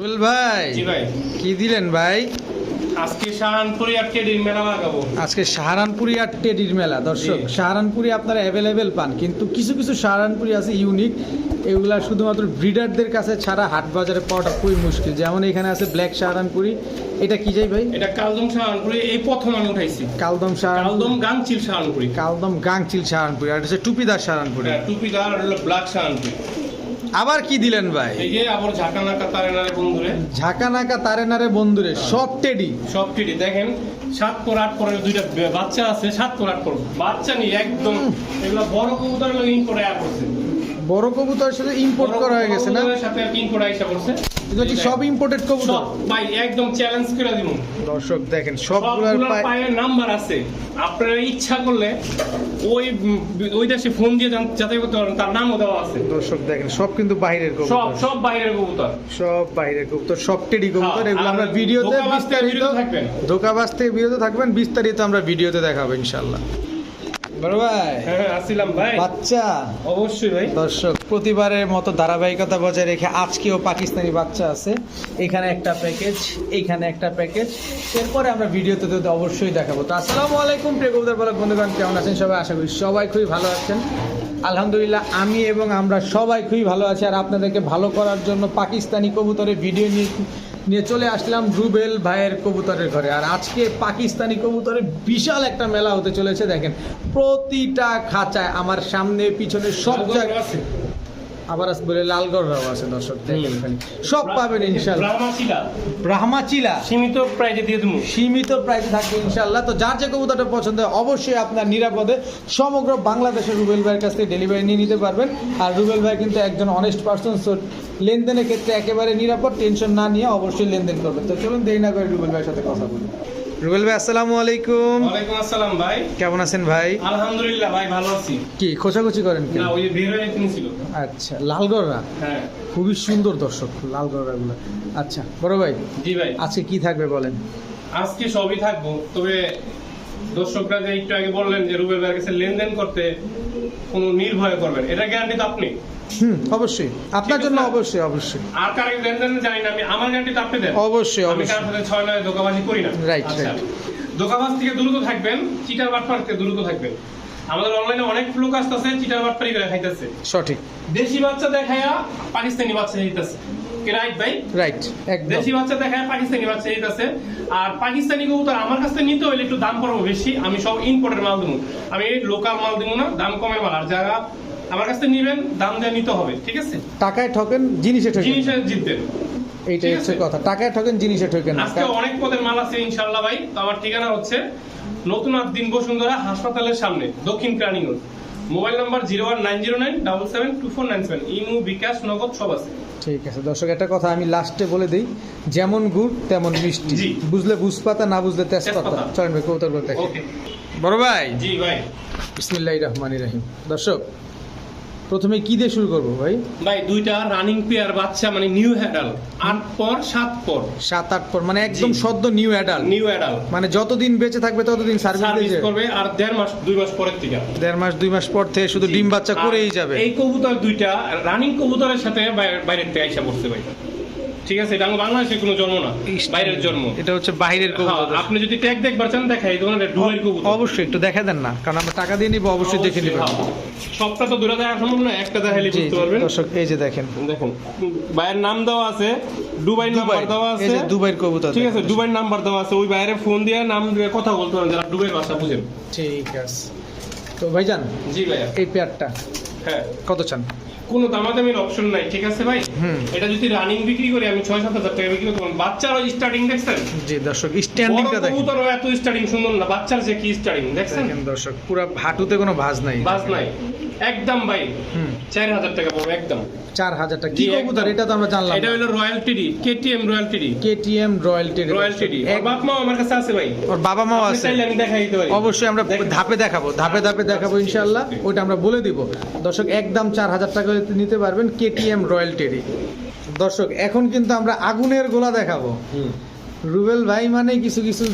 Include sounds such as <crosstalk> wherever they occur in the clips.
রুবেল ভাই জি ভাই। কি দিলেন ভাই? আজকে শাহানপুরি আর টেডির মেলা লাগাবো। আজকে সাহারানপুরি আর টেডির মেলা দর্শক সাহারানপুরি আপনারা অ্যাভেলেবেল পান কিন্তু কিছু কিছু সাহারানপুরি আছে ইউনিক এগুলা শুধুমাত্র ব্রিডারদের কাছে ছাড়া হাট বাজারে পাওয়াটা খুবই মুশকিল। যেমন এখানে আছে ব্ল্যাক সাহারানপুরি। এটা কি যাই ভাই? এটা কালদম শাহানপুরি এই প্রথম আমি উঠাইছি। কালদম সাহারানপুরি। কালদম গাংচিল শাহানপুরি কালদম গাংচিল সাহারানপুরি আর এটা হচ্ছে টুপিদার সাহারানপুরি। হ্যাঁ, টুপিদার ব্ল্যাক শাহানপুরি আবার কি দিলেন ভাই? এই যে আবার ঝাঁকানাকা তারেনারে বন্ধুরে। ঝাঁকা নাকা তারে নারে বন্ধুরে সব টেডি। সব টেডি। দেখেন সাত পর আট পরের দুইটা বাচ্চা আছে সাত পর আট পর বাচ্চা নেই একদম এগুলো বড় কবুতর লোক আয়া করছে বড় কবুতর সাথে ইম্পোর্ট করা হয়ে গেছে না? সাথে ইম্পোর্ট আইসা করছে এগুলো কি সব ইম্পোর্টেড কবুতর। ভাই একদম চ্যালেঞ্জ করে দিব। দর্শক দেখেন সবগুলোর সবগুলোর পায়ে পায়ে নাম্বার আছে। আপনারা ইচ্ছা করলে ওই ওই দেশে ফোন দিয়ে যাচাই করতে পারেন তার নামও দেওয়া আছে। দর্শক দেখেন সব কিন্তু বাইরের সব কবুতর। সব বাইরের কবুতর। সব বাইরের কবুতর সব টেডি কবুতর হ্যাঁ, এগুলো আমরা ভিডিওতে ধোঁকাবাজ থেকে বিস্তারিত থাকবেন। ধোকাবাজ থেকে বিরত থাকবেন বিস্তারিত আমরা ভিডিওতে দেখাবো ইনশাল্লাহ বড় ভাই। হ্যাঁ ভাই। বাচ্চা। অবশ্যই ভাই। দর্শক প্রতিবারের মতো ধারাবাহিকতা বজায় রেখে আজকেও পাকিস্তানি বাচ্চা আছে। এখানে একটা প্যাকেজ এইখানে একটা প্যাকেজ এরপরে আমরা ভিডিওতে তো অবশ্যই দেখাবো। তো আসসালামু আলাইকুম প্রিয় কবুতর পালক বন্ধুগণ কেমন আছেন সবাই? আশা করি সবাই খুবই ভালো আছেন। আলহামদুলিল্লাহ আমি এবং আমরা সবাই খুবই ভালো আছি। আর আপনাদেরকে ভালো করার জন্য পাকিস্তানি কবুতরের ভিডিও নিয়ে নিয়ে চলে আসলাম রুবেল ভাইয়ের কবুতরের ঘরে। আর আজকে পাকিস্তানি কবুতরের বিশাল একটা মেলা হতে চলেছে দেখেন। প্রতিটা খাঁচায় আমার সামনে পিছনে সব জায়গায় আবার বলে লালগড়রাও আছে দর্শক সব পাবেন ইনশাল্লাহ সীমিত প্রাইজে দিয়ে দেবো। সীমিত প্রাইসে থাকবে ইনশাল্লাহ তো যার যে কবুতরটা পছন্দ হয় অবশ্যই আপনার নিরাপদে সমগ্র বাংলাদেশের রুবেল ভাইয়ের কাছ থেকে ডেলিভারি নিয়ে নিতে পারবেন। আর রুবেল ভাই কিন্তু একজন অনেস্ট পার্সন সো লেনদেনের ক্ষেত্রে একেবারে নিরাপদ টেনশন না নিয়ে অবশ্যই লেনদেন করবেন। তো চলুন দেরি না করে রুবেল ভাইয়ের সাথে কথা বলি। রুবেল ভাই আসসালামু আলাইকুম। ওয়ালাইকুম আসসালাম ভাই। কেমন আছেন ভাই? আলহামদুলিল্লাহ ভাই ভালো আছি। কি খোঁচাখুচি করেন কি না ওই বের হয়ে আচ্ছা লালগড়রা? হ্যাঁ। খুবই সুন্দর দর্শক লালগড়রাগুলো। আচ্ছা বড় ভাই জি ভাই। আজকে কি থাকবে বলেন? আজকে সবই থাকব তবে দর্শকরা যে একটু আগে বললেন যে রুবেল ভাইয়ের কাছে লেনদেন করতে কোনো নির্ভয় করবেন এটা গ্যারান্টি তো আপনি। হুম অবশ্যই। আপনার জন্য অবশ্যই অবশ্যই। আর কার লেনদেন জানি না আমি আমার গ্যারান্টি তো আপনি দেন। অবশ্যই আমি অবশ্যই। কারোর সাথে ছয় নয় দোকাবাজি করি না। Right, আচ্ছা। দোকাবাজ থেকে দ্রুত থাকবেন চিটার বাটপার থেকে দ্রুত থাকবেন। আমাদের অনলাইনে অনেক আসতেছে চিটার বাটপারি করে খাইতেছে। সঠিক। দেশি বাচ্চা দেখায়া পাকিস্তানি বাচ্চা রাইট ভাই? রাইট একদম। দেশি বাচ্চা দেখায় পাকিস্তানি বাচ্চা আর পাকিস্তানি কবুতর আমার কাছ নিতে হলে একটু দাম পড়ব বেশি আমি সব ইম্পোর্টের মাল দেবো আমি লোকাল মাল দেবো না দাম কমের মাল আর যারা আমার কাছে নিবেন দাম দিয়ে নিতে হবে ঠিক আছে? টাকায় ঠকেন জিনিসে ঠকেন। জিনিসে জিতবেন। এইটাই হচ্ছে কথা। টাকায় ঠকেন জিনিসে ঠকেন আজকে অনেক পদের মাল আছে ইনশাল্লাহ ভাই। তো আমার ঠিকানা হচ্ছে নতুন আর দিন বসুন্ধরা হাসপাতালের সামনে Dakshin Praniganj mobile number zero one nine zero nine double seven two four nine seven. Imo bKash Nagad সব আছে। ঠিক আছে। দর্শক একটা কথা আমি লাস্টে বলে দিই। যেমন গুড় তেমন মিষ্টি। জি। বুঝলে বুঝপাতা না বুঝলে তেজপাতা। চলেন ভাই কৌতর বলতে ওকে। বড় ভাই। জি ভাই। বিসমিল্লাহ রহমান রাহিম। দর্শক প্রথমে কি দিয়ে শুরু করব ভাই? ভাই দুইটা রানিং পেয়ার বাচ্চা মানে নিউ হ্যাডাল আট পর সাত পর। সাত আট পর মানে একদম। সদ্য নিউ অ্যাডাল্ট নিউ অ্যাডাল মানে যতদিন বেঁচে থাকবে ততদিন সার্ভিস। করবে আর দেড় মাস দুই মাস পরের থেকে। দেড় মাস দুই মাস পর থেকে শুধু ডিম বাচ্চা করেই যাবে? এই কবুতর দুইটা রানিং কবুতরের সাথে বাইরে- বাইরের থেকে আইসা পড়ছে ভাই। ঠিক আছে এটা আমার বাংলাদেশের কোনো জন্ম না বাইরের জন্ম। এটা হচ্ছে বাইরের হ্যাঁ, কবুতর। আপনি যদি ট্যাগ দেখবার চান দেখাই এই ধরনের ডুয়ের কবুতর। অবশ্যই একটু দেখা দেন না কারণ আমরা টাকা দিয়ে নিবো অবশ্যই দেখে নিবেন। হ্যাঁ। সবটা তো দূরে দেখা সম্ভব না একটা দেখাইলে বুঝতে পারবেন। দর্শক এই যে দেখেন। দেখুন বাইরের নাম দেওয়া আছে দুবাই নাম্বার দেওয়া এই আছে। যে দুবাইয়ের কবুতর ঠিক আছে। দুবাই নাম্বার দেওয়া আছে ওই বাইরে ফোন দিয়ে নাম দিয়ে কথা বলতে পারেন যারা দুবাই ভাষা বুঝেন। ঠিক আছে। তো ভাইজান জি ভাইয়া। এই পেয়ারটা হ্যাঁ। কত চান? কোনো দামাদামির অপশন নাই ঠিক আছে ভাই? এটা যদি রানিং বিক্রি করি আমি ছয় সাত হাজার টাকা বিক্রি করতে পারব বাচ্চার স্টার্টিং দেখছেন? জি দর্শক স্ট্যান্ডিংটা দেখেন। কবুতরও এত স্টার্টিং সুন্দর না বাচ্চার যে কি স্টার্টিং দেখছেন? দর্শক পুরো হাঁটুতে কোনো ভাঁজ নাই। বাস নাই। একদম ভাই চার হাজার টাকা পড়বে একদম। চার হাজার টাকা। কি কবুতর? এটা তো আমরা জানলাম এটা হলো royal teddy KTM royal teddy KTM royalty royal teddy এক বাপ মা আমার কাছে আছে ভাই। ওর বাবা মাও আছে। আমি দেখাই দিতে পারি। অবশ্যই আমরা ধাপে দেখাবো ধাপে ধাপে দেখাবো ইনশাল্লাহ ওটা আমরা বলে দিব। দর্শক একদম চার হাজার টাকা নিতে পারবেন কেটিএম রয়্যাল টেরি। দর্শক এখন কিন্তু আমরা আগুনের গোলা দেখাবো। রুবেল ভাই মানে কিছু কিছু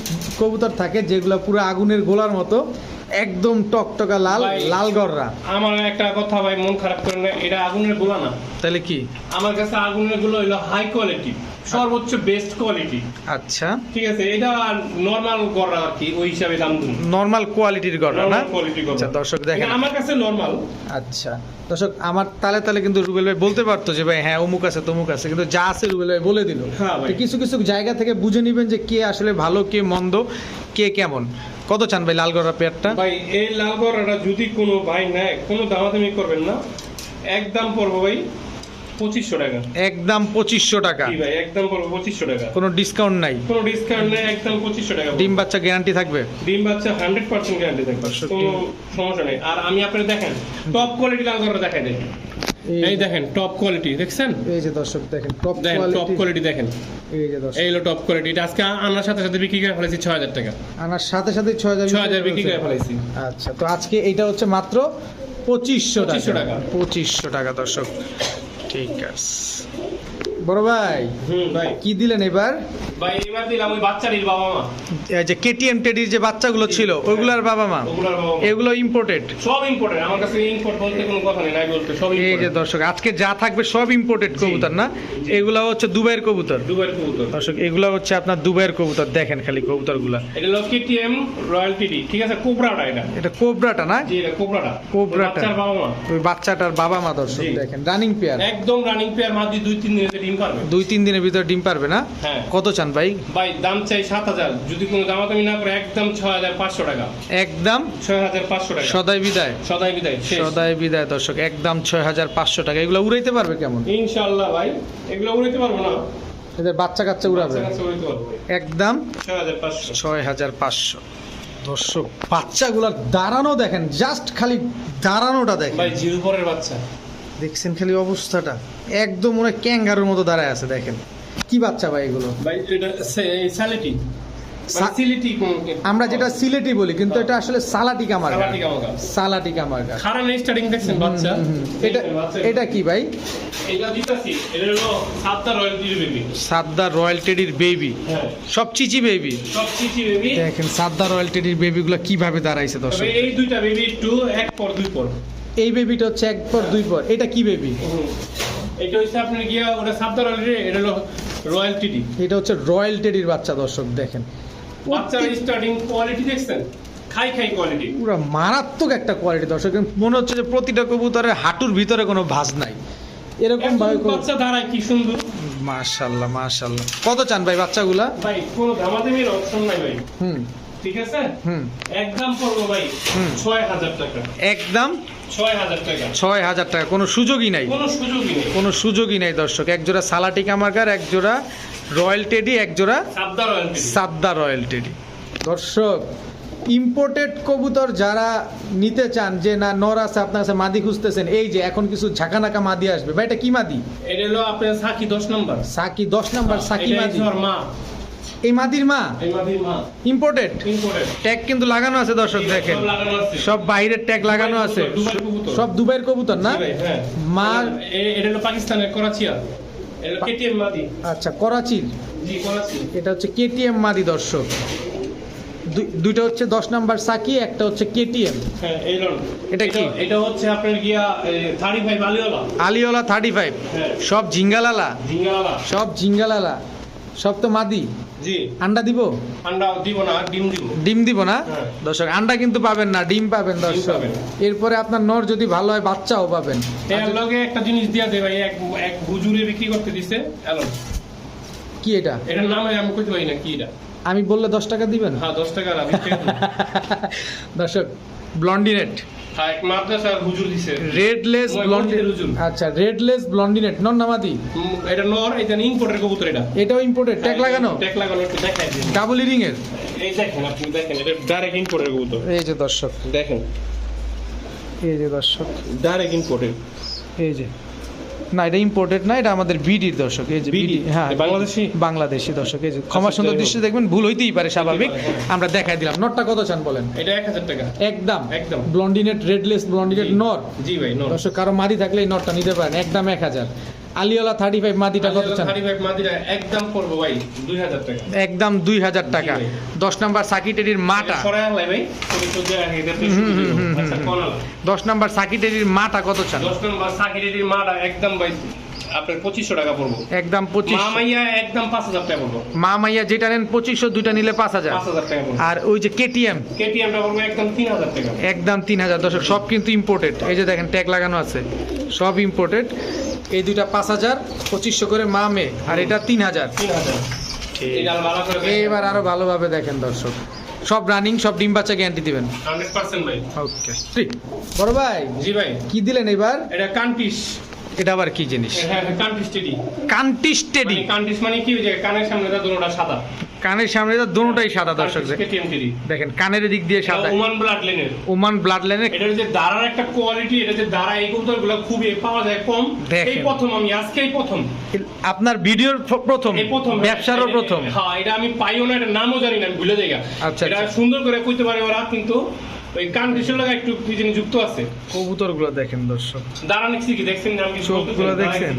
কবুতর থাকে যেগুলো পুরো আগুনের গোলার মতো একদম টকটকা লাল লাল গররা। আমার একটা কথা ভাই মন খারাপ করেন না এটা আগুনের গোলা না। তাহলে কি? আমার কাছে আগুনেরগুলো হলো হাই কোয়ালিটি সর্বোচ্চ বেস্ট কোয়ালিটি আচ্ছা। ঠিক আছে এটা নর্মাল গড়া আর কি ওই হিসাবে দাম দিন। নর্মাল কোয়ালিটির গড়া না? আচ্ছা দর্শক দেখেন। আমার কাছে নর্মাল আচ্ছা দর্শক আমার তালে তালে কিন্তু রুবেল ভাই বলতে পারতো যে ভাই হ্যাঁ অমুক আছে তমুক আছে। কিন্তু যা আছে রুবেল ভাই বলে দিল। হ্যাঁ কিছু কিছু জায়গা থেকে বুঝে নিবেন যে কে আসলে ভালো কে মন্দ কে কেমন। কত চান ভাই লালগড়া পেয়ারটা? ভাই এই লাল গড়াটা যদি কোনো ভাই নেয় কোনো দামাদামি করবেন না। একদম পড়ব ভাই। পঁচিশশো টাকা। একদম পঁচিশশো টাকা। ভাই একদম পঁচিশশো টাকা। কোনো ডিসকাউন্ট নাই। কোনো ডিসকাউন্ট নেই একদম পঁচিশশো টাকা ডিম বাচ্চা গ্যারান্টি থাকবে? ডিম বাচ্চা হান্ড্রেড পার্সেন্ট গ্যারান্টি থাকবে। কোনো সমস্যা নেই। আর আমি আপনার দেখেন টপ কোয়ালিটি দেখাই দেয় এই দেখেন টপ কোয়ালিটি দেখছেন? এই যে দর্শক দেখেন টপ দেখেন টপ কোয়ালিটি দেখেন। এই যে দর্শক। এই হলো টপ কোয়ালিটি এটা আজকে আনার সাথে সাথে বিক্রি করে ফেলেছি ছয় হাজার টাকা। আনার সাথে সাথে ছয় হাজার ছয় হাজার বিক্রি করে ফেলেছি। আচ্ছা তো আজকে এটা হচ্ছে মাত্র পঁচিশশো 2500 টাকা। টাকা। পঁচিশশো টাকা দর্শক। ঠিক আছে বড় ভাই? কি দিলেন এবার? ভাই এবার দিলাম ওই বাচ্চাটির বাবা মা। যে কেটিএম টেডির যে বাচ্চাগুলো ছিল বাবা মা। এগুলো ইম্পোর্টেড সব ইম্পোর্টেড আমার কাছে ইম্পোর্ট বলতে কোনো কথা নেই নাই বলতে সব এই যে দর্শক আজকে যা থাকবে সব ইম্পোর্টেড কবুতর না? এগুলো হচ্ছে দুবাইয়ের কবুতর। দুবাইয়ের কবুতর। দর্শক এগুলো হচ্ছে আপনার দুবাইয়ের কবুতর দেখেন খালি কবুতরগুলা। এটা হলো কেটিএম রয়্যাল টিডি ঠিক আছে? কোবরাটা এটা। এটা কোবরাটা না? জি এটা কোবরাটা। কোবরাটা। বাচ্চার বাবা মা। ওই বাচ্চাটার বাবা মা দর্শক দেখেন রানিং পেয়ার একদম রানিং পেয়ার মাদি দুই তিন ডিম পারবে। দুই তিন দিনের ভিতর ডিম পারবে না? হ্যাঁ। কত চান ভাই? ভাই দাম চাই সাত হাজার। যদি কোনো দামাদামি না করে একদম ছয় হাজার পাঁচশো টাকা। একদম? ছয় হাজার পাঁচশো টাকা। সদাই বিদায়। সদাই বিদায় সদাই বিদায় দর্শক একদম ছয় হাজার পাঁচশো টাকা। এগুলো উড়াইতে পারবে কেমন? ইনশাআল্লাহ ভাই এগুলো উড়াইতে পারব না। এদের বাচ্চা কাচ্চা উড়াবে। একদম? ছয় হাজার পাঁচশো। দর্শক বাচ্চাগুলার দাঁড়ানো দেখেন জাস্ট খালি দাঁড়ানোটা দেখেন। ভাই জিরো পরের বাচ্চা। দেখছেন খালি অবস্থাটা। একদম মনে ক্যাঙ্গারুর মতো দাঁড়ায় আছে দেখেন। কি বাচ্চা ভাই এগুলো? ভাই এটা স্যালিটি আমরা যেটা সিলেটি বলি কিন্তু এটা আসলে সালাটি কামার সালাটি কামার খারাপ স্টার্টিং দেখছেন বাচ্চা? এটা এটা কি ভাই? এটা দিতাছি। এটা হলো সাতটা রয়্যাল বেবি টেডির বেবি হ্যাঁ। সব চিচি বেবি সব চিচি বেবি দেখেন সাদ্দার রয়্যাল টেডির বেবিগুলো কীভাবে দাঁড়াইছে দর্শক। এই দুইটা বেবি একটু এক পর দুই পর। এই বেবিটা হচ্ছে এক পর দুই পর। এটা কি বেবি এটা হচ্ছে আপনার গিয়া ওটা সাতটা রয়্যাল এটা হলো রয়্যাল টিডি। এটা হচ্ছে রয়্যাল টেডির বাচ্চা দর্শক দেখেন। বাচ্চার স্টার্টিং কোয়ালিটি দেখছেন? খাই খাই কোয়ালিটি পুরো মারাত্মক একটা কোয়ালিটি দর্শক মনে হচ্ছে যে প্রতিটা কবুতরের হাঁটুর ভিতরে কোনো ভাঁজ নাই। এরকম ভাবে বাচ্চা দাঁড়ায় কি সুন্দর? মাশাল্লাহ মাশাল্লাহ। কত চান ভাই বাচ্চাগুলা? ভাই কোনো দামাদামির অপশন নাই ভাই। হুম। ঠিক আছে? হুম। একদম পড়ব ভাই। ছয় হাজার টাকা। একদম ছয় হাজার টাকা। কোনো সুযোগই নাই। কোনো সুযোগই নেই। কোনো সুযোগই নাই দর্শক। এক জোড়া সালাটি কামারকার এক জোড়া রয়্যাল টেডি এক জোড়া সাবধান রয়্যাল টিডি। সাদ্দা রয়্যাল টেডি। দর্শক ইম্পোর্টেড কবুতর যারা নিতে চান যে না নর আছে আপনার কাছে মাদি খুঁজতেছেন এই যে এখন কিছু ঝাঁকানাকা মাদি আসবে। ভাই এটা কি মাদি? এটা হলো আপনার সাকি দশ নম্বর। সাকি দশ নাম্বার সাকি মাদি। মা। এই মাদির মা? এই মাদির মা। ইম্পোর্টেড ইম্পোর্টেড ট্যাগ কিন্তু লাগানো আছে দর্শক দেখেন। সব বাইরের ট্যাগ লাগানো আছে। সব দুবাইয়ের কবুতর না? হ্যাঁ। মা- এটা হলো পাকিস্তানের করাচিয়া। এটা কেটিএম মাদি। আচ্ছা করাচির? জি করাচি এটা হচ্ছে কেটিএম মাদি দর্শক। দুইটা হচ্ছে দশ নাম্বার সাকি একটা হচ্ছে কেটিএম। হ্যাঁ এটা কি? এটা হচ্ছে আপনার গিয়া থার্টি ফাইভ আলিওলা। আলিওলা থার্টি ফাইভ হ্যাঁ। সব ঝিঙ্গালালা? ঝিঙ্গাওয়ালা সব ঝিঙ্গালালা। সব তো মাদি। জি। আন্ডা দিব? আন্ডা দিব না ডিম দিব। ডিম দিব না? হ্যাঁ। দর্শক আন্ডা কিন্তু পাবেন না ডিম পাবেন দর্শক। এরপরে আপনার নর যদি ভালো হয় বাচ্চাও পাবেন। এর লগে একটা জিনিস দিয়া দে ভাই এক এক হুজুরে বিক্রি করতে দিছে এলন কি এটা? এটার নাম আমি কইতে পারি না কি এটা? আমি বললে দশ টাকা দিবেন? হ্যাঁ দশ টাকা <laughs> দর্শক ব্লন্ডিনেট। এক মাদ্রাসার হুজুর দিছে। রেডলেস। আচ্ছা রেডলেস ব্লন্ডিনেট নন নামাদি এটা নর এটা ইম্পোর্টের কবুতর এটা। এটাও ইম্পোর্টেড ট্যাগ লাগানো? ট্যাগ লাগানো একটু দেখাই দিন। ডাবল এর এই দেখেন আপনি দেখেন এটা ডাইরেক্ট ইম্পোর্টের কবুতর। এই যে দর্শক। দেখেন। এই যে দর্শক। ডাইরেক্ট ইম্পোর্টেড এই যে। না এটা ইম্পোর্টেড না এটা আমাদের বিডির দর্শক এই যে বিডি হ্যাঁ বাংলাদেশি? বাংলাদেশি দর্শক এই যে ক্ষমা আচ্ছা, সুন্দর যাই দৃষ্টি দেখবেন ভুল হইতেই পারে স্বাভাবিক। আমরা দেখাই দিলাম। নটটা কত চান বলেন? এটা এক হাজার টাকা। একদম। একদম। ব্লন্ডিনেট রেডলেস ব্লন্ডিনেট নট। জি ভাই নট। দর্শক কারও মারি থাকলে এই নটটা নিতে পারেন একদম এক হাজার। আলিওলা থার্টি ফাইভ মাদিটা কত চান? থার্টি ফাইভ একদম পড়ব ভাই দুই হাজার টাকা। একদম দুই হাজার টাকা। জি ভাই। দশ নাম্বার সাকিটেরির মাটা। সরাই আনলাই ভাই ছবি ছবি রাখি এটা আচ্ছা কোন নাম্বার সাকিটেরির মাটা কত চান? দশ নম্বর সাকিটেরির মাটা একদম ভাই। আপনার পঁচিশশো টাকা পড়ব। একদম পঁচিশ মা একদম পাঁচ হাজার টাকা পড়ব। মা যেটা নেন পঁচিশশো দুইটা নিলে পাঁচ হাজার। পাঁচ হাজার টাকা পড়ব। আর ওই যে কেটিএম। কেটিএমটা পড়ব একদম তিন হাজার টাকা। একদম তিন হাজার। দর্শক সব কিন্তু ইম্পোর্টেড এই যে দেখেন ট্যাগ লাগানো আছে। সব ইম্পোর্টেড এই দুইটা পাঁচ হাজার পঁচিশশো করে মা মে আর এটা তিন হাজার। তিন হাজার। এবার আরও ভালোভাবে দেখেন দর্শক। সব রানিং সব ডিম বাচ্চা গ্যারান্টি দিবেন। 100% ভাই। ওকে বড় ভাই জি ভাই। কি দিলেন এবার এটা কান্টিস এটা আবার কি জিনিস? হ্যাঁ হ্যাঁ কান্টিস মানে কি যে কানের সামনে দুটোটা সাদা। কানের সামনে তো দোনোটাই সাদা দর্শক দেখেন কানের দিক দিয়ে সাদা। ওমান ব্লাড ওমান ব্লাড এটার যে দাঁড়ার একটা কোয়ালিটি এটা যে দাঁড়া এই কবুতরগুলো খুবই পাওয়া যায় কম। এই প্রথম আমি আজকে এই প্রথম আপনার ভিডিওর প্রথম এই প্রথম ব্যবসারও প্রথম। হ্যাঁ এটা আমি পাইও না এটা নামও জানি না আমি ভুলে যাই। আচ্ছা, এটা আচ্ছা। সুন্দর করে কইতে পারে ওরা কিন্তু লাগা একটু কি জানি যুক্ত আছে। কবুতরগুলো দেখেন দর্শক। দাঁড়া নিচ্ছি কি দেখছেন আমি চোখগুলো না, দেখছেন?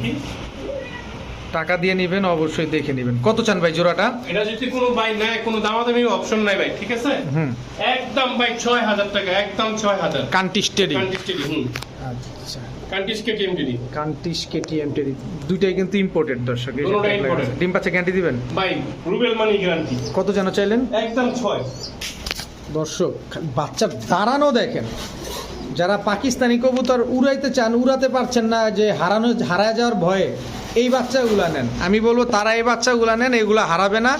টাকা দিয়ে নেবেন অবশ্যই দেখে নেবেন। কত চান ভাই জোড়াটা? এটা যদি কোনো ভাই নেয় কোনো দামাদামি অপশন নাই ভাই ঠিক আছে? হুম। একদম ভাই ছয় হাজার টাকা একদম ছয় হাজার। কান্টি স্টেডি কান্টিস টেডি হুম। আচ্ছা। কান্টিস কেটিএম টেডি কান্টিস কেটিএম টেডি দুইটাই কিন্তু ইম্পোর্টেড দর্শক। দুটোটাই। ডিম পাচ্ছে গ্যারান্টি দিবেন? ভাই রুবেল মানি গ্যারান্টি কত যেন চাইলেন? একদম ছয়। দর্শক, বাচ্চা দাঁড়ানো দেখেন। যারা পাকিস্তানি কবুতর উড়াইতে চান, উড়াতে পারছেন না যে হারানো হারা যাওয়ার ভয়ে, এই বাচ্চাগুলা নেন। আমি বলব, তারা এই বাচ্চাগুলা নেন, এগুলো হারাবে না।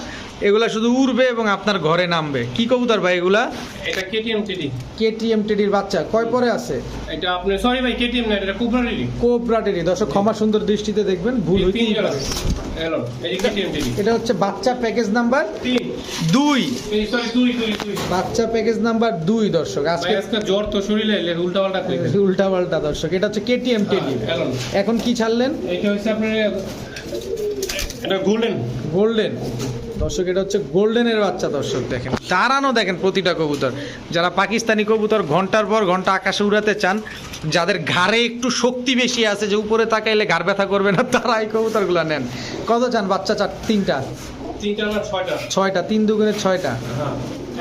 এগুলা শুধু উড়বে এবং আপনার ঘরে নামবে। কি কবুতর ভাই এগুলা? এটা কেটিএম টেডি। কেটিএম টেডির বাচ্চা। কয় পরে আছে? এটা আপনি সরি ভাই কেটিএম না এটা কুবরা টেডি। Cobra teddy. দর্শক ক্ষমা সুন্দর দৃষ্টিতে দেখবেন ভুল হইতেই পারে। Hello teddy. এটা হচ্ছে বাচ্চা প্যাকেজ নাম্বার তিন। দুই। এই সরি দুই দুই দুই। বাচ্চা প্যাকেজ নাম্বার দুই দর্শক। ভাই আজকে আজকে জ্বর তো শরীরে এলে উল্টা পাল্টা করে উল্টা পাল্টা দর্শক। এটা হচ্ছে কেটিএম টেডি। হ্যালো। এখন কি ছাড়লেন? এটা হচ্ছে আপনার এটা গোল্ডেন গোল্ডেন দর্শক এটা হচ্ছে গোল্ডেনের বাচ্চা দর্শক দেখেন। দাঁড়ানো দেখেন প্রতিটা কবুতর। যারা পাকিস্তানি কবুতর ঘণ্টার পর ঘণ্টা আকাশে উড়াতে চান যাদের ঘাড়ে একটু শক্তি বেশি আছে যে উপরে তাকাইলে ঘাড় ব্যথা করবে না তারা এই কবুতরগুলো নেন। কত চান বাচ্চা চার তিনটা? তিনটা না ছয়টা? ছয়টা তিন দুগুণে ছয়টা। হ্যাঁ।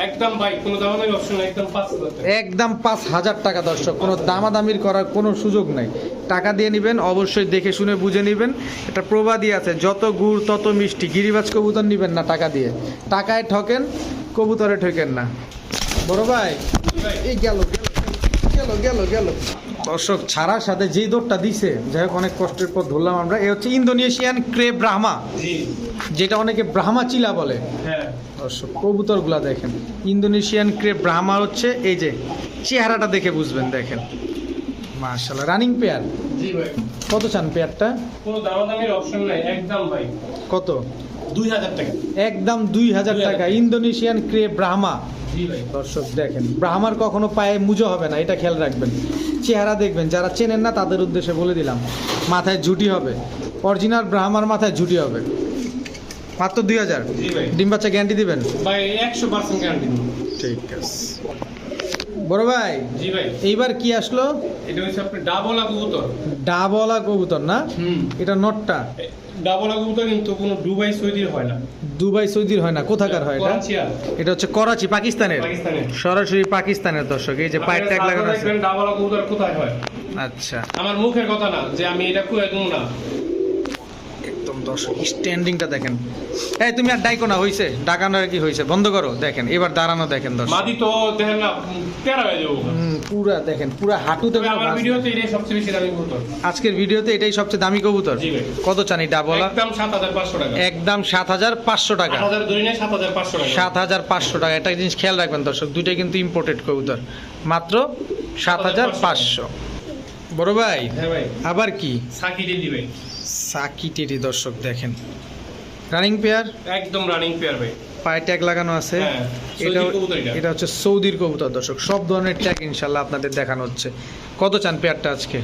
একদম ভাই, কোনো দামাদামি অপশন একদম পাঁচ হাজার টাকা। একদম পাঁচ হাজার টাকা দর্শক, কোনো দামাদামির করার কোনো সুযোগ নাই। টাকা দিয়ে নেবেন, অবশ্যই দেখে শুনে বুঝে নেবেন। এটা প্রবাদী আছে, যত গুড়, তত মিষ্টি, গিরিবাজ কবুতর নেবেন না টাকা দিয়ে। টাকায় ঠকেন, কবুতরে ঠকেন না। বড় ভাই, এই গেল গেল গেল গেল। দর্শক ছাড়ার সাথে যেই দৌড়টা দিছে যাই হোক অনেক কষ্টের পর ধরলাম আমরা। এ হচ্ছে ইন্দোনেশিয়ান ক্রে ব্রাহ্মা। যেটা অনেকে ব্রাহ্মা চিলা বলে। হ্যাঁ। দর্শক কবুতরগুলা দেখেন। ইন্দোনেশিয়ান ক্রে ব্রাহ্মা হচ্ছে এই যে চেহারাটা দেখে বুঝবেন দেখেন। মার্শাল্লাহ রানিং পেয়ার জি ভাই। কত চান পেয়ারটা কোনো দামাদামির অপশন নাই একদম ভাই। কত? দুই হাজার টাকা। একদম দুই হাজার টাকা। ইন্দোনেশিয়ান ক্রে ব্রাহ্মা। দর্শক দেখেন ব্রাহ্মার কখনো পায়ে মুজো হবে না এটা খেয়াল রাখবেন। চেহারা দেখবেন যারা চেনেন না তাদের উদ্দেশ্যে বলে দিলাম মাথায় ঝুটি হবে। অরিজিনাল ব্রাহ্মার মাথায় ঝুটি হবে। মাত্র দুই হাজার। ডিম বাচ্চা গ্যারান্টি দিবেন? ভাই একশো পার্সেন্ট গ্যারান্টি ঠিক আছে। বড় ভাই জি ভাই। এইবার কি আসলো? এটা হচ্ছে আপনার ডাবলা কবুতর। ডাবলা কবুতর না? হুম। এটা নটটা? ডাবলা কবুতর কিন্তু কোনো দুবাই সৌদির হয় না। দুবাই সৌদির হয় না। কোথাকার হয় এটা? এটা হচ্ছে করাচি পাকিস্তানের? সরাসরি পাকিস্তানের দর্শক এই যে পায়ের ট্যাগ লাগানো আছে। ডাবলা কবুতর কোথায় হয়। আচ্ছা। আমার মুখের কথা না যে আমি এটা কই না। দর্শক স্ট্যান্ডিংটা দেখেন। এই তুমি আর ডাইকো না হইছে। ডাকানো কি হইছে? বন্ধ করো দেখেন। এবার দাঁড়ানো দেখেন দর্শক। মাদি তো দেখেন না তেরা হয়ে যাব। পুরা দেখেন পুরা হাঁটুতে আমার ভিডিওতে এটাই সবচেয়ে বেশি দামি কবুতর। আজকের ভিডিওতে এটাই সবচেয়ে দামি কবুতর। কত চান ডাবলা একদম সাত হাজার পাঁচশো টাকা। একদম সাত হাজার পাঁচশো টাকা। আট হাজার ধরে নেয় সাত হাজার পাঁচশো টাকা। সাত হাজার পাঁচশো টাকা। একটা জিনিস খেয়াল রাখবেন দর্শক দুইটাই কিন্তু ইম্পোর্টেড কবুতর। মাত্র সাত হাজার পাঁচশো বড় ভাই হ্যাঁ ভাই। আবার কি? দিয়ে দিবে সাকি টেরি দর্শক দেখেন। রানিং পেয়ার একদম রানিং পেয়ার ভাই। পায়ে ট্যাগ লাগানো আছে। হ্যাঁ, এটা এটা। এটা হচ্ছে সৌদির কবুতর দর্শক। সব ধরনের ট্যাগ ইনশাল্লাহ আপনাদের দেখানো হচ্ছে। কত চান পেয়ারটা আজকে?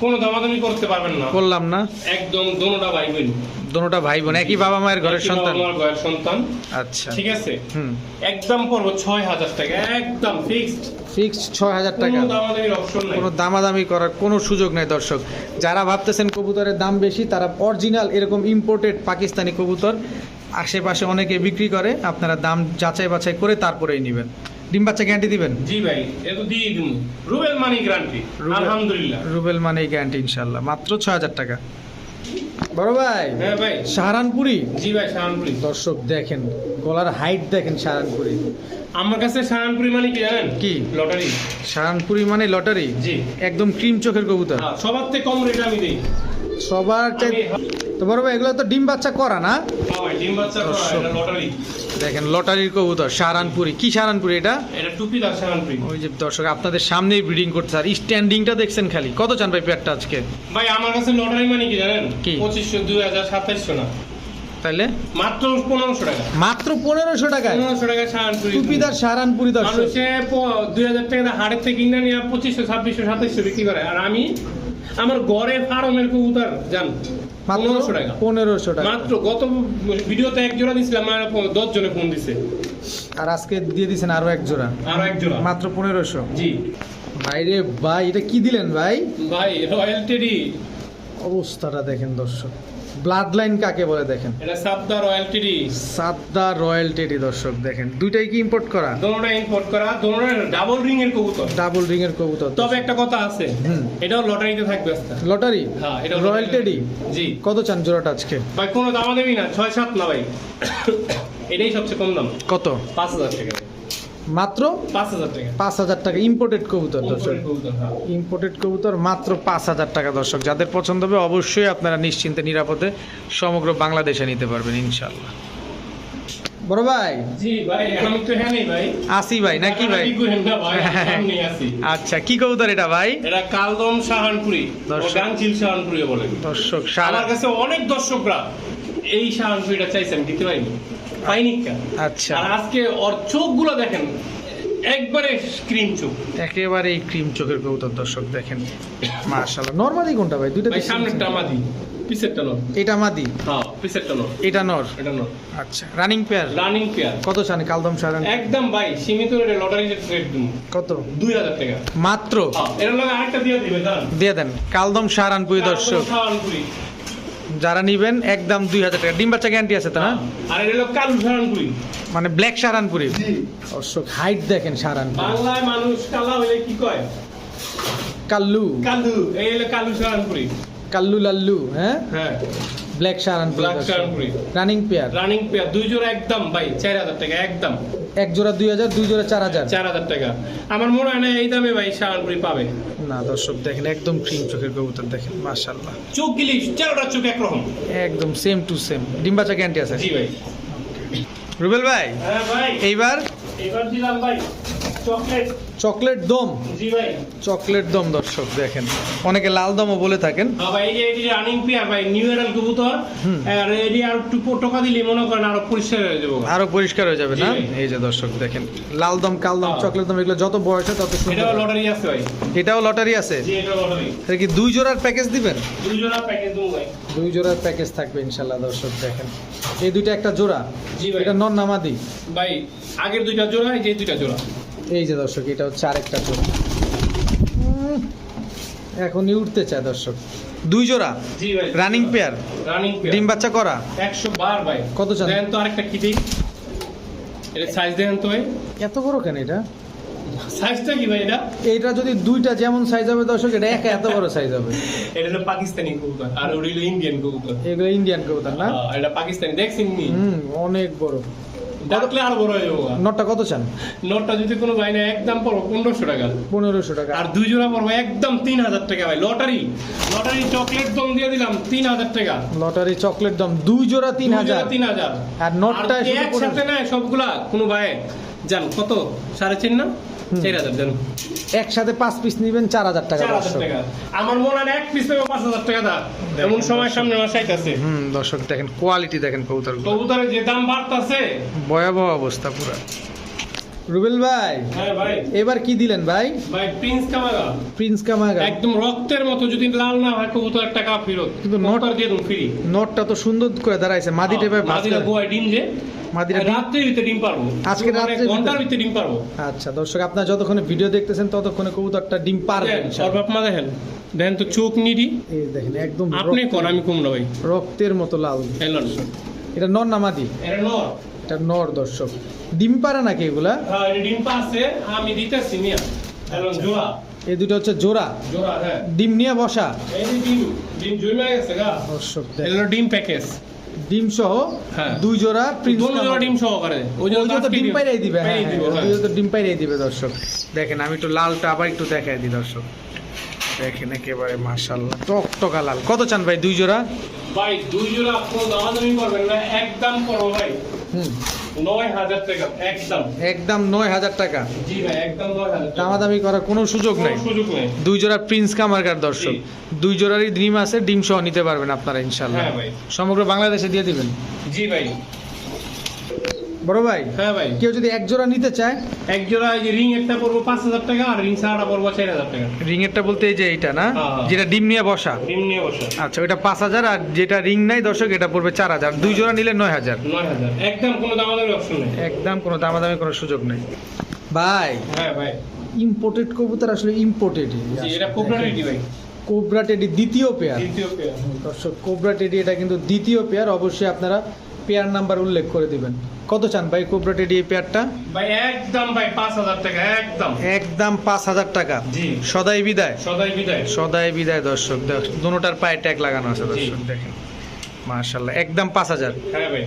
কোনো দামাদামি করতে পারবেন না। করলাম না। একদম দোনোটা ভাই বোন। দোনোটা ভাই বোন একই বাবা মায়ের ঘরের সন্তান বাবা মার ঘরের সন্তান। আচ্ছা। ঠিক আছে? হুম। একদম পড়ব ছয় হাজার টাকা একদম ফিক্সড ফিক্সড ছয় হাজার টাকা। কোনো দামাদামির অপশন নাই। কোনো দামাদামি করার কোনো সুযোগ নেই দর্শক। যারা ভাবতেছেন কবুতরের দাম বেশি তারা অরিজিনাল এরকম ইম্পোর্টেড পাকিস্তানি কবুতর আশেপাশে অনেকে বিক্রি করে আপনারা দাম যাচাই বাছাই করে তারপরেই নেবেন। ডিম বাচ্চা গ্যারান্টি দিবেন? জি ভাই এ তো দিয়ে দিন রুবেল মানি গ্যারান্টি আলহামদুলিল্লাহ। রুবেল মানে গ্যারান্টি ইনশাল্লাহ মাত্র ছয় হাজার টাকা। বড় ভাই হ্যাঁ ভাই। সাহারানপুরি? জি ভাই শাহানপুরি দর্শক দেখেন গলার হাইট দেখেন সাহারানপুরি। আমার কাছে শাহানপুরি মানে কি জানেন? কি? লটারি। সাহারানপুরি মানে লটারি? জি। একদম ক্রিম চোখের কবুতর। হ্যাঁ, সবার থেকে কম রেট আমি দিই। সবার তো বড় ভাই এগুলো তো ডিম বাচ্চা করা না? হ্যাঁ ভাই, ডিম বাচ্চা করা, দর্শক। এটা লটারি। দেখেন লটারির কবুতর সারানপুরি। কি সারানপুরি এটা? এটা টুপিদার শাহানপুরি ওই যে দর্শক আপনাদের সামনেই ব্রিডিং করছে আর স্ট্যান্ডিংটা দেখছেন খালি। কত চান ভাই পেয়ারটা আজকে? ভাই আমার কাছে লটারি মানে কি জানেন? কি? পঁচিশশো দুই হাজার সাতাইশশো না। তাইলে? মাত্র পনেরোশো টাকা। মাত্র পনেরোশো টাকায়? পনেরোশো টাকা শাহানপুরি টুপিদার সাহারানপুরি দর্শক। মানুষে দুই হাজার টাকা হাটের থেকে কিনে নিয়ে পঁচিশশো ছাব্বিশশো সাতাইশশো বিক্রি করে। আর আমি আমার গড়ে ফার্মের কবুতর জান। পনেরোশো টাকা। পনেরোশো টাকা। মাত্র গত ভিডিওতে এক জোড়া দিছিলাম আমার দশ জনে ফোন দিছে। আর আজকে দিয়ে দিছেন আরও এক জোড়া। আরও এক জোড়া। মাত্র পনেরোশো। জি। ভাইরে ভাই এটা কি দিলেন ভাই? ভাই রয়্যাল টেডি। অবস্থাটা দেখেন দর্শক। ব্লাড লাইন কাকে বলে দেখেন? এটা সাবদা রয়্যাল টেডি সাদ্দা রয়্যাল টেডি দর্শক দেখেন। দুইটাই কি ইম্পোর্ট করা? দোনোটা ইম্পোর্ট করা দোনোটা ডাবল রিং এর কবুতর। ডাবল রিং এর কবুতর। তবে একটা কথা আছে। এটাও লটারিতে থাকবে লটারি হ্যাঁ এটা রয়্যাল টেডি জি। কত চান জোড়াটা আজকে? ভাই কোনো দামা দেবি না ছয় সাত না ভাই। এটাই সবচেয়ে কম দাম। কত? পাঁচ হাজার টাকা। মাত্র পাঁচ হাজার টাকা। ইম্পোর্টেড কবুতর দর্শক। কবুতর, হ্যাঁ। ইম্পোর্টেড কবুতর মাত্র পাঁচ হাজার টাকা দর্শক। যাদের পছন্দ হবে অবশ্যই আপনারা নিশ্চিন্তে নিরাপদে সমগ্র বাংলাদেশে নিতে পারবেন ইনশাল্লাহ বড় ভাই। জি ভাই তো হ্যাঁ নেই ভাই। আসি ভাই নাকি ভাই? আছি আচ্ছা কি কবুতর এটা ভাই? এটা কালদম শাহানপুরি দর্শক। গাংচিল বলে। দর্শক আমার কাছে অনেক দর্শকরা এই শাহানপুরিটা চাইছেন দিতে পারিনি পাইনি আচ্ছা। আর আজকে ওর চোখগুলো দেখেন একবারে স্ক্রিন চোখ। একেবারে এই ক্রিম চোখের কবুতর দর্শক দেখেন। মাশাআল্লাহ। নরমালি কোনটা ভাই? দুইটা ভাই সামনেরটা মাদি। পিছেরটা নর। এটা মাদি? হ্যাঁ নর। এটা নর? এটা নর। আচ্ছা রানিং পেয়ার রানিং পেয়ার কত চান কালদম সারান একদম ভাই সীমিত রেটে লটারি রেট দিন কত? টাকা। মাত্র? হ্যাঁ, এর লগে আরেকটা দিয়ে দিবে দাঁড়ান। দিয়ে দেন। কালদম সারানপুরি দর্শক। যারা নিবেন একদম দুই হাজার টাকা। ডিম বাচ্চা গ্যারান্টি আছে তো না? আর এটা হলো কালু সারানপুরি। মানে ব্ল্যাক সারানপুরি। অশোক হাইট দেখেন সারানপুরি। বাংলায় মানুষ কালা হলে কি কয়? কাল্লু। কাল্লু এই হলো কালু সারানপুরি। কাল্লু লাল্লু হ্যাঁ? হ্যাঁ। ব্ল্যাক সারানপুরি ব্ল্যাক শাহানপুরি রানিং পেয়ার রানিং পেয়ার দুই জোড়া একদম ভাই চার হাজার টাকা একদম। এক জোড়া দুই হাজার দুই জোড়া চার হাজার। চার হাজার টাকা। আমার মনে হয় না এই দামে ভাই শাহানপুরি পাবে। না দর্শক দেখেন একদম ক্রিম চোখের কবুতর দেখেন মাশাল্লাহ চোখ গিলি চারোটা চোখ একরকম। একদম সেম টু সেম ডিম বাচ্চা গ্যারান্টি আছে। জি ভাই। রুবেল ভাই হ্যাঁ ভাই। এইবার? এবার দিলাম ভাই। চকলেট। চকলেট দম। জি ভাই। চকলেট দম দর্শক দেখেন। অনেকে লাল দমও বলে থাকেন। হ্যাঁ ভাই এই যে এটি রানিং পেয়ার ভাই নিউ ইয়ারাল কবুতর আর এটি আর একটু টোকা দিলে মনে করেন আরও পরিষ্কার হয়ে যাব। আরও পরিষ্কার হয়ে যাবে না? এই যে দর্শক দেখেন। লাল দম কাল দম হ্যাঁ। চকলেট দম এগুলো যত বয়স হয় তত সুন্দর। এটাও লটারি আছে ভাই। এটাও লটারি আছে? জি এটা লটারি এটা কি দুই জোড়ার প্যাকেজ দিবেন? দুই জোড়া প্যাকেজ দেবো ভাই। দুই জোড়ার প্যাকেজ থাকবে ইনশাল্লাহ দর্শক দেখেন। এই দুইটা একটা জোড়া? জি ভাই। এটা নন নামাদি ভাই আগের দুইটা জোড়া এই যে দুইটা জোড়া। এই যে দর্শক এটা হচ্ছে আরেকটা জোড়া। এখনই উঠতে চায় দর্শক। দুই জোড়া? জি ভাই রানিং পেয়ার রানিং পেয়ার ডিম বাচ্চা করা? একশো বার ভাই। কত চান? দেখেন তো আরেকটা কি দিই? এটা সাইজ দেখেন তো ভাই। এত বড় কেন এটা? সাইজটা কি ভাই এটা? এটা যদি দুইটা যেমন সাইজ হবে দর্শক এটা একা এত বড় সাইজ হবে। এটা হলো পাকিস্তানি কবুতর আর ওটা হলো ইন্ডিয়ান কবুতর। এগুলো ইন্ডিয়ান কবুতর না? হ্যাঁ, এটা পাকিস্তানি। দেখছেন নি? হুম অনেক বড়। ডাকলে আরও বড় হয়ে যাব নটটা কত চান? নোটটা যদি কোনো ভাই না একদম পড়ব পনেরোশো টাকা। পনেরোশো টাকা। আর দুই জোড়া পড়ব একদম তিন হাজার টাকা ভাই। লটারি লটারি চকলেট দম দিয়ে দিলাম তিন হাজার টাকা। লটারি চকলেট দাম দুই জোড়া তিন হাজার। তিন হাজার। আর নোটটা একসাথে নেয় সবগুলা কোনো ভাই জান কত? সাড়ে চার না। চার হাজার জান। একসাথে পাঁচ পিস নিবেন চার হাজার টাকা আমার মনে হয় না এক পিস পেবে পাঁচ হাজার টাকা দাম। এমন সময় সামনে মাস আইতাছে হুম দর্শক দেখেন কোয়ালিটি দেখেন কবুতর কবুতরের যে দাম বাড়তেছে ভয়াবহ অবস্থা পুরো। রুবেল ভাই হ্যাঁ ভাই। এবার কি দিলেন ভাই? ভাই প্রিন্স কামাগা প্রিন্স কামাগা একদম রক্তের মতো যদি লাল না হয় কবুতর টাকা ফেরত। কিন্তু নোট- কবুতর দিয়ে দিন ফ্রি নোটটা তো সুন্দর করে দাঁড়াইছে মাদি টেপে মাদিরা গোয়ায় ডিম যে ডিম- রাত্রের ভিতরে ডিম পারব। আজকে মানে ঘণ্টার ভিতরে? ডিম পারব। আচ্ছা দর্শক আপনার যতক্ষণ ভিডিও দেখতেছেন ততক্ষণে কবুতরটা ডিম পারবে দেখেন, ইনশাআল্লাহ। ওর বাপ মা দেখেন। দেখেন তো চোখ নিডি। এই দেখেন একদম আপনি আমি কম না ভাই। রক্তের মতো লাল। এলন এটা নর না মাদি? এটা নর। এটা নর দর্শক। ডিম পারে নাকি এগুলা? হ্যাঁ ডিম পাচ্ছে আমি দিতেছি এলন জোড়া। এই দুটো হচ্ছে জোড়া। জোড়া হ্যাঁ। ডিম নিয়ে বসা। এই ডিম ডিম জমে গেছে গা। দর্শক ডিম প্যাকেজ। ডিম সহ হ্যাঁ। দুই জোড়া প্রিন্স ডিম সহকারে। ওই ওই জন্য তো ডিম পাইরাই দিবে হ্যাঁ হ্যাঁ, হ্যাঁ। ওই তো ডিম পাইরাই দিবে দর্শক। দেখেন আমি একটু লালটা আবার একটু দেখাই দিই দর্শক। দেখেন একেবারে মাশাল্লাহ টকটকা লাল। কত চান ভাই দুই জোড়া? ভাই দুই জোড়া কোনো দামাদামি করবেন না একদম করব ভাই। একদম। নয় হাজার টাকা। দামাদামি করার কোনো সুযোগ নাই। দুই জোড়া প্রিন্স কামারকার দর্শক। দুই জোড়ারই ডিম আছে ডিম সহ নিতে পারবেন আপনারা ইনশাল্লাহ হ্যাঁ সমগ্র বাংলাদেশে দিয়ে দিবেন? জি ভাই। বড় ভাই হ্যাঁ ভাই। কেউ যদি এক জোড়া নিতে চায়? এক জোড়া এই যে রিং একটা পড়ব পাঁচ হাজার টাকা আর রিং ছাড়াটা পড়ব চার হাজার টাকা। রিংয়েরটা বলতে এই যে এইটা না? হ্যাঁ, হ্যাঁ। যেটা ডিম নিয়ে বসা। ডিম নিয়ে বসে। আচ্ছা ওটা পাঁচ হাজার আর যেটা রিং নাই দর্শক এটা পড়বে চার হাজার। দুই জোড়া নিলে নয় হাজার। নয় হাজার। একদম কোনো দামাদামি অপশন নেই। একদম কোনো দামাদামি কোনো সুযোগ নেই। ভাই হ্যাঁ ভাই। ইম্পোর্টেড কবুতর আসলে ইম্পোর্টেড এটা রেডি ভাই। কোবরা টেডি দ্বিতীয় পেয়ার দ্বিতীয় পেয়ার দর্শক কোবরা টেডি এটা কিন্তু দ্বিতীয় পেয়ার অবশ্যই আপনারা পেয়ার নাম্বার উল্লেখ করে দিবেন। কত চান ভাই কোবরা টেডি এই পেয়ারটা? ভাই একদম ভাই পাঁচ হাজার টাকা একদম। একদম পাঁচ হাজার টাকা। জি। সদাই বিদায়। সদাই বিদায়। সদাই বিদায় দর্শক। দোনোটার পায়ে ট্যাগ লাগানো আছে দর্শক দেখেন। মার্শাল্লাহ একদম পাঁচ হাজার। হ্যাঁ ভাই।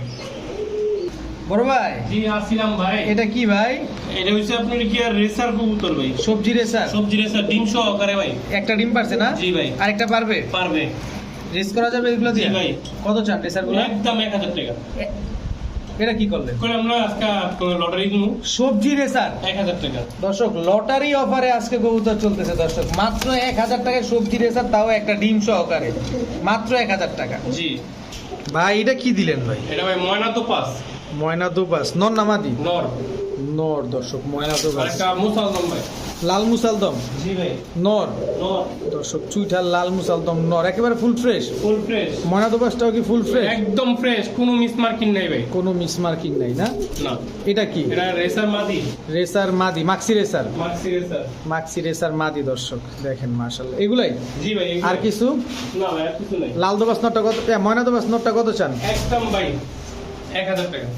বড় ভাই। জি আসিলাম ভাই। এটা কি ভাই? এটা হচ্ছে আপনার কি আর রেসার কবুতর ভাই? সবজি রেসার? সবজি রেসার ডিম সহকারে ভাই। একটা ডিম পারছে না? জি ভাই। আরেকটা পারবে? পারবে। রেস করা যাবে এগুলো দিয়ে? ভাই। কত চান রেসারগুলো? একদম এক হাজার টাকা। এটা কি করলেন? করে আমরা আজকে লটারি কিনবো? সবজি রেসার এক হাজার টাকা। দর্শক লটারি অফারে আজকে কবুতর চলতেছে দর্শক। মাত্র এক হাজার টাকায় সবজি রেসার তাও একটা ডিম সহকারে। মাত্র এক হাজার টাকা। জি। ভাই এটা কি দিলেন ভাই? এটা ভাই ময়না তো পাস ময়না দুবাস নর নামাদি নর। নর দর্শক ময়না দুবাস একটা মুসালদম ভাই। লাল মুসালদম? জি ভাই। নর? দর্শক চুইঠাল লাল মুসালদম নর একেবারে ফুল ফ্রেশ ফুল ফ্রেশ ময়না দুবাসটাও কি ফুল ফ্রেশ একদম ফ্রেশ কোনো মিস মার্কিং নাই ভাই। কোনো মিস মার্কিং নাই না? না। এটা কি? এটা রেসার মাদি। রেসার মাদি মাক্সি রেসার মাক্সি রেসার মাক্সি রেসার মাদি দর্শক দেখেন মাশাল্লাহ এগুলাই? জি ভাই আর কিছু? না ভাই আর কিছু নাই। লাল দোবাস নটটা কত ময়না দোবাস নটটা কত চান? একদম ভাই এক হাজার টাকা।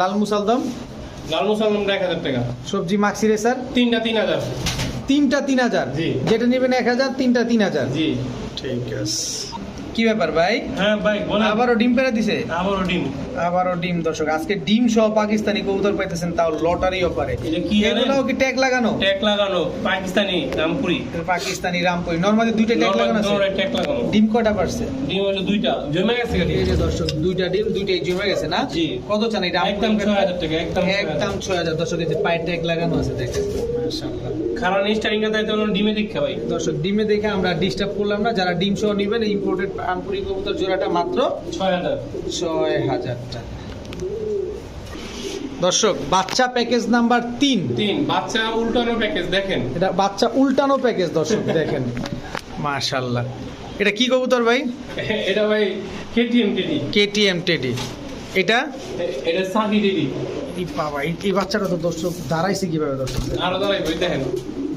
লাল মুসালদম? লাল এক হাজার টাকা। সবজি মাক্সি রেসার তিনটা তিন হাজার। তিনটা তিন হাজার। যেটা নেবেন এক হাজার তিনটা তিন হাজার। জি ঠিক আছে। কি ব্যাপার ভাই? হ্যাঁ ভাই বলেন। আবারও ডিম পেড়ে দিছে? আবারও ডিম। আবারও ডিম দর্শক আজকে ডিম সহ পাকিস্তানি কবুতর পাইতেছেন তাও লটারি অফারে। এটা কি জানেন? কি ট্যাগ লাগানো? ট্যাগ লাগানো পাকিস্তানি রামপুরি। পাকিস্তানি রামপুরি। নর্মালি দুইটা ট্যাগ লাগানো আছে? ট্যাগ লাগানো। ডিম কয়টা পারছে? ডিম হচ্ছে দুইটা। জমে গেছে এই যে দর্শক দুইটা ডিম দুইটাই জমে গেছে না? জি। কত চান এটা? একদম ছয় হাজার টাকা একদম একদম ছয় হাজার। দর্শক এই যে পায়ের ট্যাগ লাগানো আছে দেখেন। মাশাআল্লাহ। খারাপ স্টারিংটা তাই তো ডিমে দেখে ভাই। দর্শক ডিমে দেখে আমরা ডিস্টার্ব করলাম না। যারা ডিম সহ নেবেন ইম্পোর্টেড আমপুরি কবুতর জোড়াটা মাত্র ছয় হাজার। ছয় হাজার টাকা। দর্শক বাচ্চা প্যাকেজ নাম্বার তিন। তিন বাচ্চা উল্টানো প্যাকেজ দেখেন। এটা বাচ্চা উল্টানো প্যাকেজ দর্শক <laughs> দেখেন। মাশাল্লাহ এটা কি কবুতর ভাই? <laughs> এটা ভাই কেটিএম টিডি কেটিএম টেডি এটা? এটা সাকি টিডি এই বাবা এই- বাচ্চাটা তো দর্শক দাঁড়াইছে কীভাবে দর্শক? আরও দেখেন।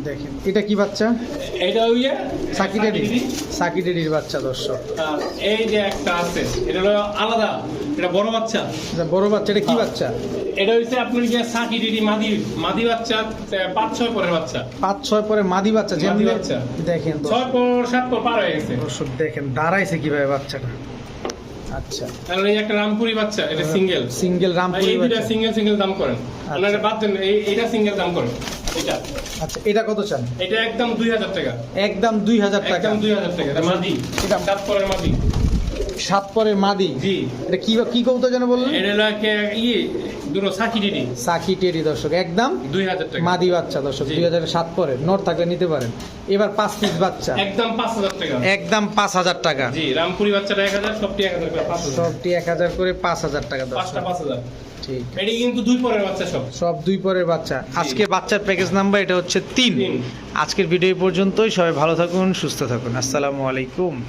দেখেন। এটা কি বাচ্চা? এটা ওই বাচ্চা দর্শক। এই যে একটা আছে এটা হলো আলাদা এটা বড় বাচ্চা। বড় বাচ্চা এটা কি বাচ্চা? এটা আপনার যে মাদি মাদি বাচ্চা পাঁচ ছয় পরের বাচ্চা। পাঁচ ছয় পরে মাদি বাচ্চা যেমনি বাচ্চা। দেখেন ছয় পর সাত পর পার হয়ে গেছে। দর্শক দেখেন দাঁড়াইছে কীভাবে বাচ্চাটা। আচ্ছা। আর এই একটা রামপুরি বাচ্চা এটা সিঙ্গেল সিঙ্গেল রামপুরি এই দুটা সিঙ্গেল সিঙ্গেল দাম করেন। আপনারা বাদ দেন এই- সিঙ্গেল দাম করেন এটা আচ্ছা এটা কত চান? এটা একদম দুই হাজার টাকা। একদম দুই হাজার টাকা। একদম দুই হাজার টাকা। এটা মাদি এটা- সাত মাদি। সাত পরে মাদি? জি। এটা কি কি যেন বললেন? এটা একে- ইয়ে দুটো সাকি টিডি। সাকি টেরি দর্শক একদম দুই হাজার টাকা। মাদি বাচ্চা দর্শক দুই হাজার সাত পরে নর থাকলে নিতে পারেন। এবার পাঁচ পিস বাচ্চা। একদম পাঁচ হাজার টাকা। একদম পাঁচ হাজার টাকা। জি রামপুরি বাচ্চাটা এক হাজার সবটি এক হাজার করে পাঁচ হাজার। সবটি এক হাজার করে পাঁচ হাজার টাকা দর্শক। পাঁচ হাজার। ঠিক এটি কিন্তু দুই পরের বাচ্চা সব। সব দুই পরের বাচ্চা। আজকে বাচ্চার প্যাকেজ নাম্বার এটা হচ্ছে তিন। আজকের ভিডিও পর্যন্তই। সবাই ভালো থাকুন সুস্থ থাকুন। আসসালামু আলাইকুম।